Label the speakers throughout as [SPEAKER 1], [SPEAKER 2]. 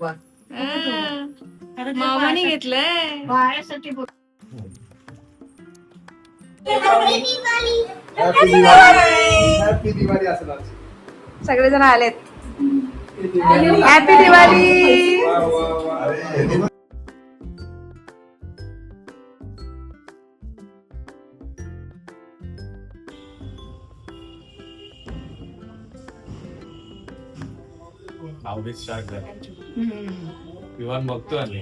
[SPEAKER 1] हा. मामाने घेतलंय.
[SPEAKER 2] बाळासाठी
[SPEAKER 3] आज.
[SPEAKER 1] सगळेजण आलेत. हॅपी दिवाळी
[SPEAKER 4] झाली विमान बघतो आले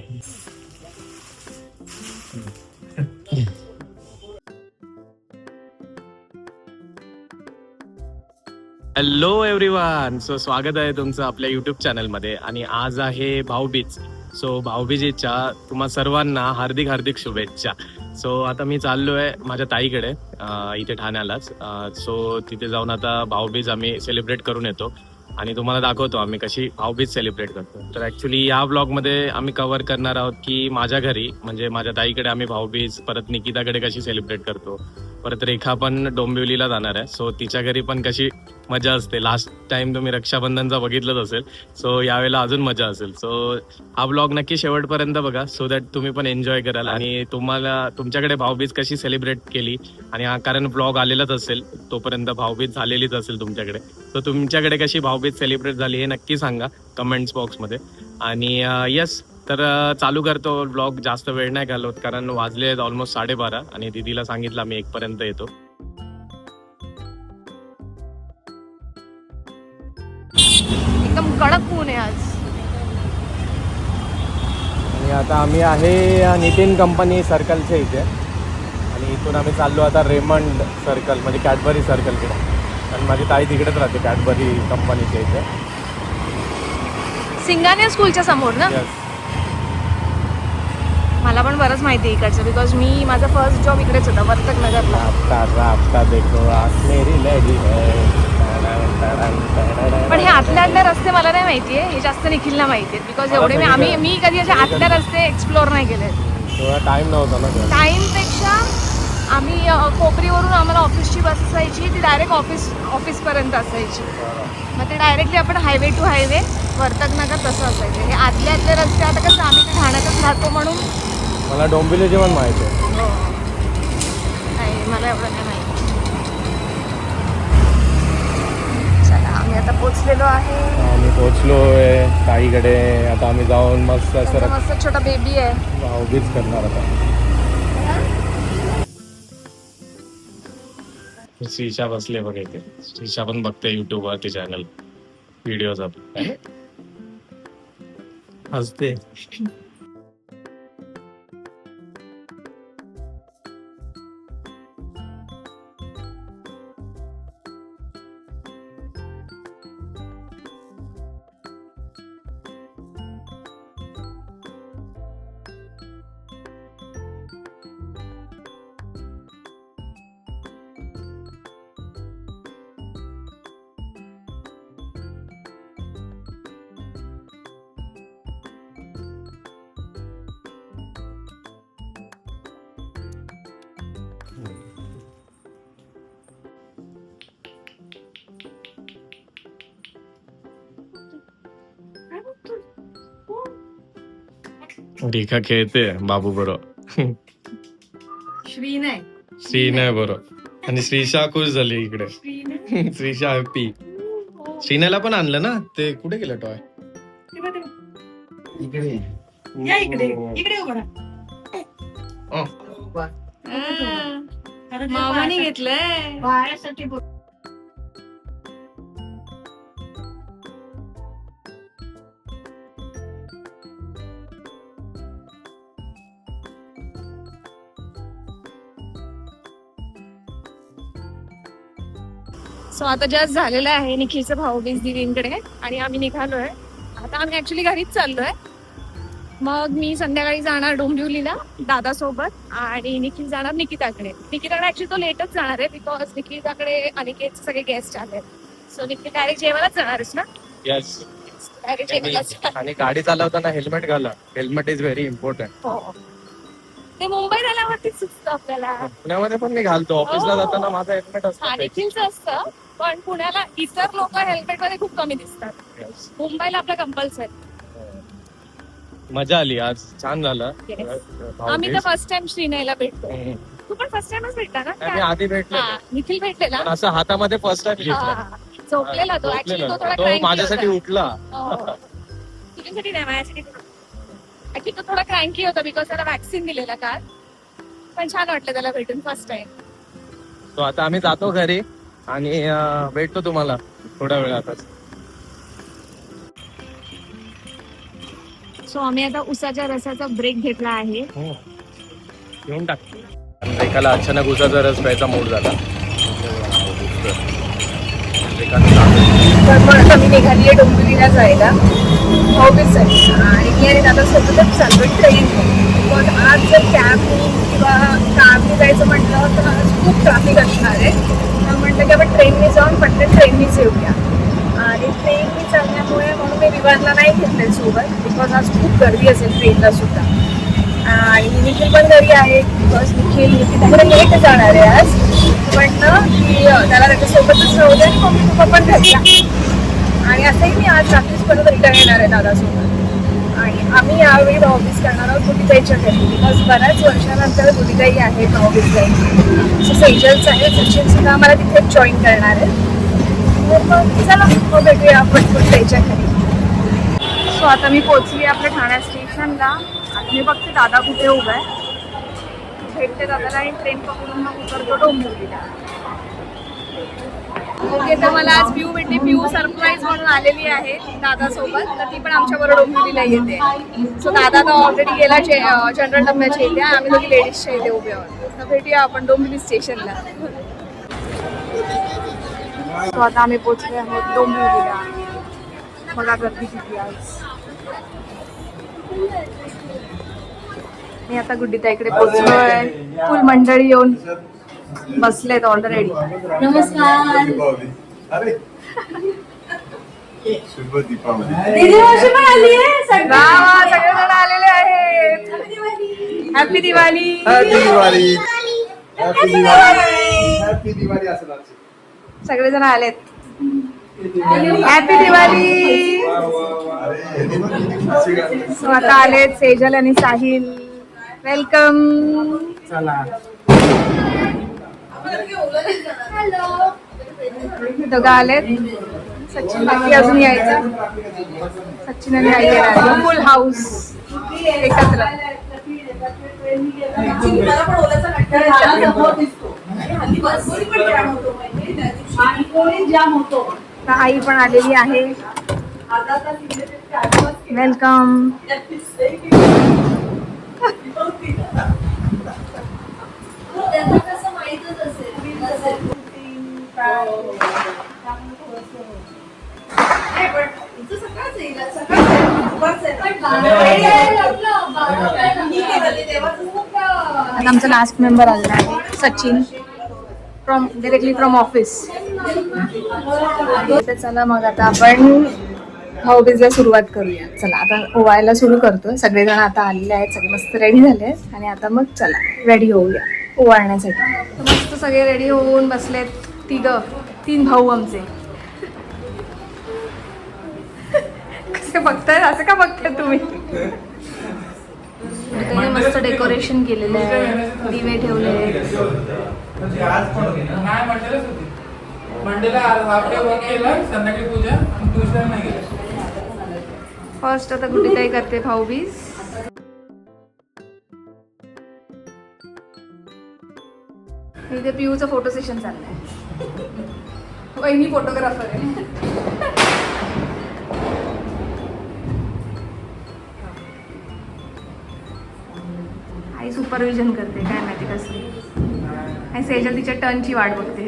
[SPEAKER 4] हॅलो एव्हरीवन सो स्वागत आहे तुमचं आपल्या युट्यूब चॅनलमध्ये आणि आज आहे भाऊबीज. सो भाऊबीजेच्या तुम्हा सर्वांना हार्दिक हार्दिक शुभेच्छा. सो आता मी चाललो आहे माझ्या ताईकडे इथे ठाण्यालाच. सो तिथे जाऊन आता भाऊबीज आम्ही सेलिब्रेट करून येतो. आणि तुम्हाला दाखवतो आम्ही कशी भाऊबीज सेलिब्रेट करतो. तर ऍक्च्युली या ब्लॉगमध्ये आम्ही कव्हर करणार आहोत की माझ्या घरी म्हणजे माझ्या ताईकडे आम्ही भाऊबीज परत निकिताकडे कशी सेलिब्रेट करतो. परत रेखा पण डोंबिवलीला जाणार आहे. सो तिच्या घरी पण कशी मजा असते. लास्ट टाइम तुम्ही रक्षाबंधनचा बघितलंच असेल. सो यावेळेला अजून मजा असेल. सो हा ब्लॉग नक्की शेवटपर्यंत बघा सो दॅट तुम्ही पण एन्जॉय कराल. आणि तुम्हाला तुमच्याकडे भाऊबीज कशी सेलिब्रेट केली? आणि हा कारण ब्लॉग आलेलाच असेल तोपर्यंत भाऊबीज झालेलीच असेल तुमच्याकडे. सो तुमच्याकडे कशी भाऊबीज सेलिब्रेट झाली हे नक्की सांगा कमेंट्स बॉक्समध्ये आणि uh, यस तर चालू करतो ब्लॉग. जास्त वेळ नाही घालवत कारण वाजले आहेत ऑलमोस्ट साडेबारा आणि दीदीला सांगितलं मी एक पर्यंत येतो.
[SPEAKER 1] एकदम कडक ऊन आहे आज.
[SPEAKER 4] आणि आता आम्ही आहे नितीन कंपनी सर्कलच्या इथे. आणि इथून आम्ही चाललो आता रेमंड सर्कल म्हणजे कॅडबरी सर्कलकडे आणि माझी ताई तिकडेच राहते कॅडबरी कंपनीच्या इथे.
[SPEAKER 1] सिंगाने स्कूलच्या समोर ना?
[SPEAKER 4] Yes.
[SPEAKER 1] मला पण बरंच माहिती आहे इकडचं बिकॉज मी माझा फर्स्ट जॉब इकडेच होता वर्तक नगरला
[SPEAKER 4] देखो मेरी है।
[SPEAKER 1] पण हे आतल्या आतल्या रस्ते मला नाही माहितीये हे जास्त निखिलला माहिती आहेत बिकॉज एवढे मी आम्ही मी कधी असे आतल्या रस्ते एक्सप्लोर नाही केले
[SPEAKER 4] टाइम नव्हता ना.
[SPEAKER 1] टाईमपेक्षा आम्ही कोपरीवरून आम्हाला ऑफिसची बस असायची ती डायरेक्ट ऑफिस ऑफिसपर्यंत असायची. मग ते डायरेक्टली आपण highway to highway Vartak Nagar तसं असायचं. हे आतल्या आतले रस्ते आता कसं आम्ही इथे ठाण्यातच राहतो म्हणून
[SPEAKER 4] मला डोंबिवली जेवण माहिती आहे.
[SPEAKER 1] नाही मला एवढं नाही माहिती. चला आम्ही आता पोचलेलो आहे.
[SPEAKER 4] आम्ही पोहोचलोय ताईकडे. आता आम्ही जाऊन मस्त असं
[SPEAKER 1] त्यांचा मस्त छोटा बेबी आहे.
[SPEAKER 4] भाऊबीज करणार आता. श्रीशा बसले बघ इथे. श्रीशा पण बघते युट्यूब वरती चॅनल व्हिडिओ हसते. रेखा खेळते बाबू बरोबर
[SPEAKER 2] श्री नाही
[SPEAKER 4] श्री नाही बरोबर आणि श्रीशा खुश झाली इकडे.
[SPEAKER 2] श्री नाही
[SPEAKER 4] श्रीशा हॅपी श्रीनेला पण आणलं ना? ते कुठे गेलं टॉय.
[SPEAKER 2] या. इकडे. इकडे उभं राहा. अरे ते
[SPEAKER 1] मामाने
[SPEAKER 2] बाळासाठी-
[SPEAKER 1] घेतलंय सो आता जस्ट झालेलं आहे निखिलचं भाऊबीज दिदींकडे आणि आम्ही निघालोय. आता आम्ही ऍक्च्युली घरीच चाललोय. मग मी संध्याकाळी जाणार डोंबिवलीला दादा सोबत आणि निखिल जाणार निकिताकडे. निकिताकडे ऍक्च्युली तो लेटच जाणार आहे बिकॉज निकिताकडे अनिकेतचे सगळे गेस्ट आले सो निखिल डायरेक्ट जेवायलाच ना?
[SPEAKER 4] यस
[SPEAKER 1] डायरेक्ट जेवायलाच
[SPEAKER 4] आणि गाडी चालवताना हेल्मेट घाला. हेल्मेट इज व्हेरी इम्पॉर्टंट
[SPEAKER 1] हो. ते मुंबईत आल्यावरतीच सुचतं आपल्याला.
[SPEAKER 4] पुण्यामध्ये पण मी घालतो. ऑफिसला
[SPEAKER 1] हो.
[SPEAKER 4] जाताना माझा हेल्मेट
[SPEAKER 1] हा
[SPEAKER 4] असतो
[SPEAKER 1] निखिलचं असतं. पण पुण्याला इतर लोक हेल्मेटमध्ये खूप कमी दिसतात.
[SPEAKER 4] Yes.
[SPEAKER 1] मुंबईला आपलं कंपल्सरी
[SPEAKER 4] मजा आली आज. छान झालं.
[SPEAKER 1] Yes. आम्ही तर फर्स्ट टाइम श्रीनयला भेटतो
[SPEAKER 4] हम्म.
[SPEAKER 1] तू पण फर्स्ट टाइमच भेटला ना?
[SPEAKER 4] आधी भेटले
[SPEAKER 1] हा, निखिल भेटलेला?
[SPEAKER 4] पण असं हातामध्ये फर्स्ट टाइम घेतलं
[SPEAKER 1] हा, झोपलेला तो. ऍक्च्युली तो थोडा
[SPEAKER 4] तो
[SPEAKER 1] cranky
[SPEAKER 4] माझ्यासाठी
[SPEAKER 1] होता.
[SPEAKER 4] उठला.
[SPEAKER 1] हो. तुझ्यासाठी नाही माझ्यासाठी ऍक्च्युली तो थोडा क्रँकी होता बिकॉज त्याला वॅक्सिन दिलेला काल. पण छान वाटलं त्याला भेटून फर्स्ट टाइम
[SPEAKER 4] तो आता आम्ही जातो घरी. आणि भेटतो तुम्हाला थोड्या वेळातच
[SPEAKER 1] सो आम्ही आता उसाच्या रसाचा ब्रेक घेतला आहे.
[SPEAKER 4] घेऊन टाक. रेखाला अचानक उसाचा रस प्यायचा मूड झाला.
[SPEAKER 1] तर मी निघाली आहे डोंबिवलीला जायला. ऑफिस आहे आणि मी आणि दादा सोबतच चाललो ट्रेन बिकॉज आज जर कॅबनी किंवा कारने जायचं म्हटलं तर आज खूप ट्रॅफिक असणार आहे. म्हटलं की आपण ट्रेनने जाऊन पटकन ट्रेननीच येऊया आणि ट्रेननी चालल्यामुळे म्हणून मी विमानला नाही घेतले सोबत बिकॉज आज खूप गर्दी असेल ट्रेनला सुद्धा. आणि निखिल पण घरी आहे बिकॉज निखिल निखिल लेट जाणार आहे आज. म्हटलं की त्याला त्याच्यासोबतच राहू दे आणि मम्मी पप्पा पण घरी आहे. आणि असंही मी आज रात्रीच परत रिटर्न येणार आहे दादासोबत. आणि आम्ही यावेळी भाऊबीज करणार आहोत गुडीताईच्या घरी. बिकॉज बऱ्याच वर्षानंतर गुडीताई आहे भाऊबीज सो सेजल्स आहे. सचिन सुद्धा आम्हाला तिथेच जॉईन करणार आहे तर मग चला मग भेटूया आपण गुडीताईच्या घरी. सो आता मी पोहोचली आपल्या ठाण्या स्टेशनला. आता मी बघते दादा कुठे उभा आहे. भेटते दादाला आणि ट्रेन पकडून मग उतरतो डोंबिवलीला. ओके तर मला आज पिऊ भेटली पिऊ सरप्राईज म्हणून आलेली आहे दादासोबत. तर ती पण आमच्या बरोबर डोंबिवलीला येते सो दादा तर ऑलरेडी गेला जनरल डब्याच्या इथे. आम्ही दोघी लेडीजच्या इथे उभे आहोत. तर भेटूया आपण डोंबिवली स्टेशनला सो आता आम्ही पोचले आहोत डोंबिवलीला. बघा गर्दी किती आज मी आता गुड्डीताईकडे पोचलोय. फुल मंडळी येऊन बसलेत ऑलरेडी
[SPEAKER 5] नमस्कार.
[SPEAKER 3] अरे. शुभ दीपावली
[SPEAKER 5] पण आली
[SPEAKER 1] सगळेजण आलेले आहेत. Happy Diwali
[SPEAKER 3] happy Diwali happy Diwali happy Diwali असं.
[SPEAKER 1] सगळेजण आलेत. हॅपी दिवाळी
[SPEAKER 3] वा, वा, वा. अरे, बघ किती खुशी गाणी.
[SPEAKER 1] सो आता आलेत सेजल आणि साहिल. वेलकम
[SPEAKER 3] चला.
[SPEAKER 1] दोघं आलेत. सचिन बाकी अजून यायचा. सचिन आणि आई येणार फुल हाऊस एकत्र. आई पण आलेली आहे. वेलकम आता आमचा लास्ट मेंबर आलेला आहे Sachin. From directly from office तर चला मग आता आपण भाऊबीजला सुरुवात करूया. चला आता ओवायला सुरू करतो सगळेजण आता आलेले आहेत सगळे मस्त रेडी झाले आहेत. आणि आता मग चला रेडी होऊया. ओवाळण्यासाठी. मस्त सगळे रेडी होऊन बसलेत तिघ तीन भाऊ आमचे. कसे बघताय? असं का बघताय तुम्ही? मस्त डेकोरेशन केलेलं आहे. दिवे ठेवले आहेत.
[SPEAKER 6] नाही मंडेलाच होती. मंडेला
[SPEAKER 1] इथे पिऊचं फोटो सेशन चाललंय. वहिनी फोटोग्राफर आहे. आई सुपरविजन करते काय माहिती कसली आणि सेजल तिच्या टर्नची वाट बघते.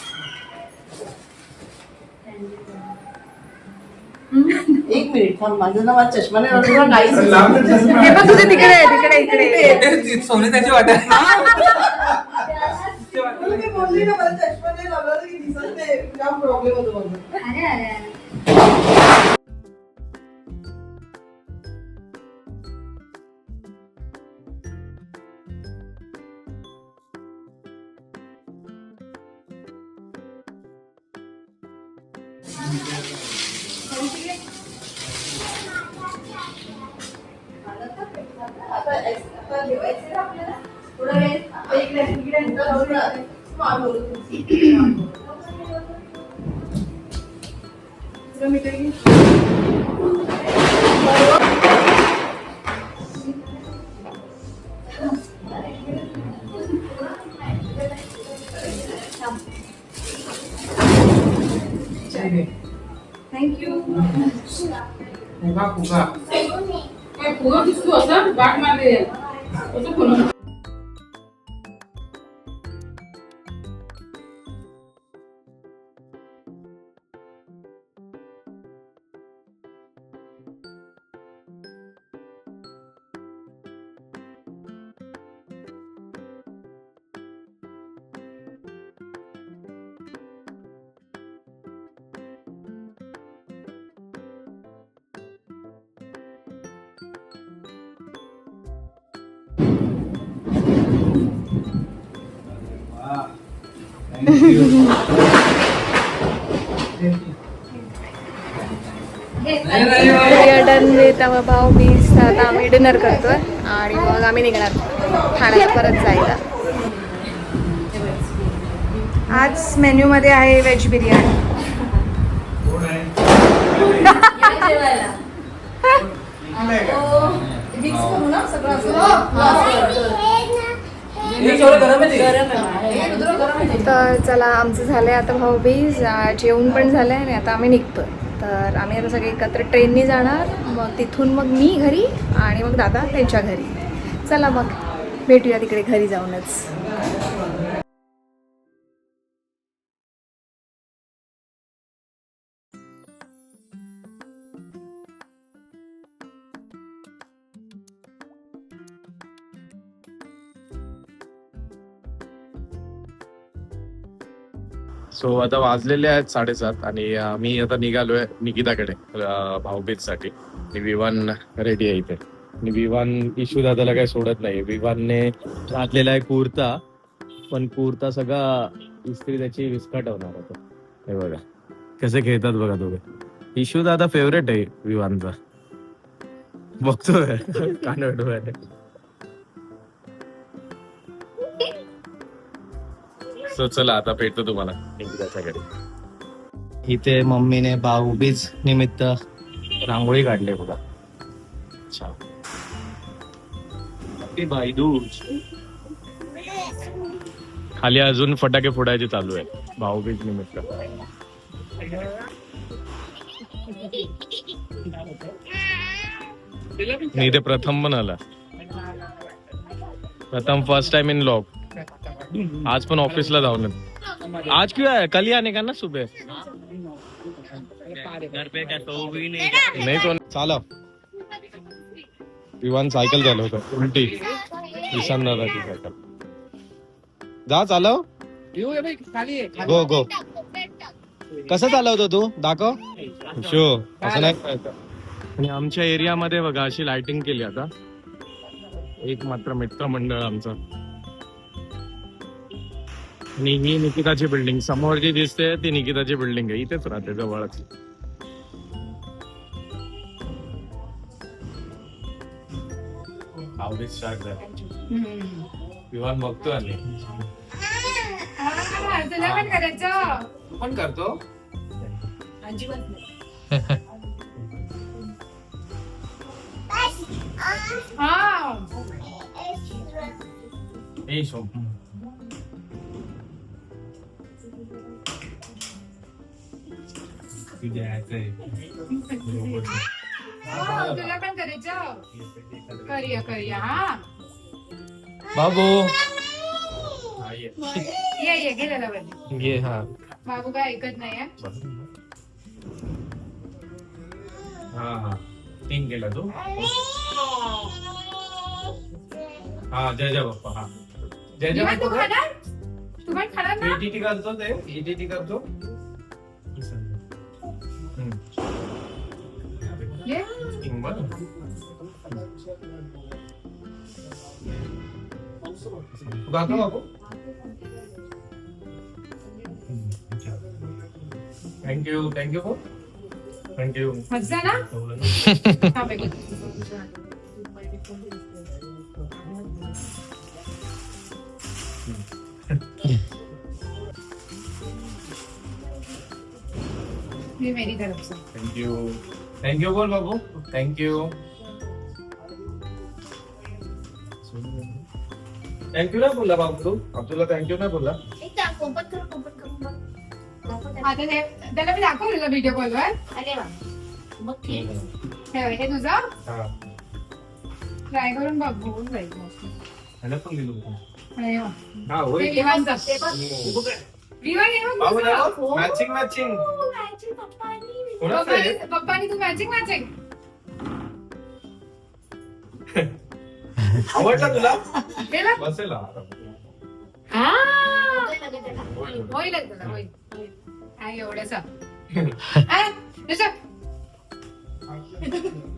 [SPEAKER 5] मिनिट थांब माझं ना माझा चष्मा नाही काहीच.
[SPEAKER 1] हे बघ तुझे तिकडे आहे, तिकडे इकडे
[SPEAKER 6] सोने त्याची वाटत
[SPEAKER 5] तुला मी बोलली ना मला चष्मा नाही लावला तर की दिसत नाही काय प्रॉब्लेम होतो माझा आता आता जेवायचं आहे आपल्याला. थोडा वेळ आता इकडे इकडे जाऊन राहते. मग बोलू तुमची.
[SPEAKER 1] डन विथ आवर भाऊ बीज आता आम्ही डिनर करतोय आणि मग आम्ही निघणार. ठाण्याला परत जायला. आज मेन्यूमध्ये आहे व्हेज बिर्याणी
[SPEAKER 5] मिक्स करू ना सगळं
[SPEAKER 1] तर चला आमचं झालंय आता भाऊबीज जेवण पण झालंय आणि आता आम्ही निघतोय. तर आम्ही आता सगळे एकत्र ट्रेननी जाणार. मग तिथून मग मी घरी आणि मग दादा त्यांच्या घरी. चला मग भेटूया तिकडे घरी जाऊनच.
[SPEAKER 4] सो आता वाजलेले आहेत साडेसात आणि मी आता निघालोय निकिताकडे भाऊबीजसाठी. विवान रेडी आहे इथे. आणि विवान इशू दादाला काही सोडत नाही. विवानने घातलेला आहे कुर्ता पण कुर्ता सगळा इस्त्री त्याची विस्कटवणार होता हे बघा. कसे खेळतात बघा दोघे. इशू दादा फेवरेट आहे विवानचा. बघतोय. कानडोळे सो चला आता भेटतो तुम्हाला. इथे मम्मीने भाऊबीज निमित्त रांगोळी काढली बघा. अच्छा खाली अजून फटाके फोडायचे चालू आहे भाऊबीज निमित्त. मी इथे प्रथम पण आला. प्रथम फर्स्ट टाइम इन लॉग आज पण ऑफिसला जाऊन आलो. आज क्यों आया? कल ही आने का ना सुबह? नाही तो चाला. विवान सायकल झालं होतं. उलटी. ईशान दादाची सायकल. जा चालव गो गो. कसं चालवतो तू? दाखव. शो. असं नाही. आणि आमच्या एरियामध्ये बघा अशी लाइटिंग केली आता. एक मात्र मित्र मंडळ आमचं. आणि ही निकिताची बिल्डिंग समोर जी दिसते ती निकिताची बिल्डिंग आहे. इथेच राहते जवळच. विमान बघतो आणि
[SPEAKER 1] पण करायचं.
[SPEAKER 4] पण करतो
[SPEAKER 1] हा
[SPEAKER 4] ए शोभ
[SPEAKER 1] तुला पण करायचं. करूया करूया हा.
[SPEAKER 4] बाबू.
[SPEAKER 1] ये ये गेलेला
[SPEAKER 4] ये हा.
[SPEAKER 1] बाबू काय ऐकत नाही
[SPEAKER 4] हा. हा केला तू. हा जय जय बाप्पा हा. जय जय
[SPEAKER 7] तू
[SPEAKER 4] बाप्पा
[SPEAKER 7] खाणार? तू पण खाणार ना?
[SPEAKER 4] ईटीटी करतो ते ईटीटी करतो. हम्म.
[SPEAKER 7] ये.
[SPEAKER 4] इंग बघ. तू खातो बाबू थँक्यू थँक्यू थँक्यू
[SPEAKER 7] मजा ना हा, पैकी. मी मेरी तरफ से.
[SPEAKER 4] थँक्यू थँक्यू बोल बाबू. थँक्यू थँक्यू ना बोलला बाबू तू? अब्दुल्ला थँक्यू ना बोलला?
[SPEAKER 7] आता ते त्याला मी दाखवलेलं व्हिडिओ कॉलवर हे हे तुझं?
[SPEAKER 4] हा.
[SPEAKER 7] ट्राय करून बघ होऊन जाईल.
[SPEAKER 4] ह्याला पण दिलं होतं.
[SPEAKER 7] हे
[SPEAKER 4] होय.
[SPEAKER 7] तुझं.
[SPEAKER 4] मॅचिंग मॅचिंग कोणाचं आहे?
[SPEAKER 7] पप्पानी पप्पानी तू मॅचिंग मॅचिंग
[SPEAKER 4] आवडला तुला?
[SPEAKER 7] बघ
[SPEAKER 4] बसेल हा.
[SPEAKER 7] हा. होईल. तुला होईल. काय तसं.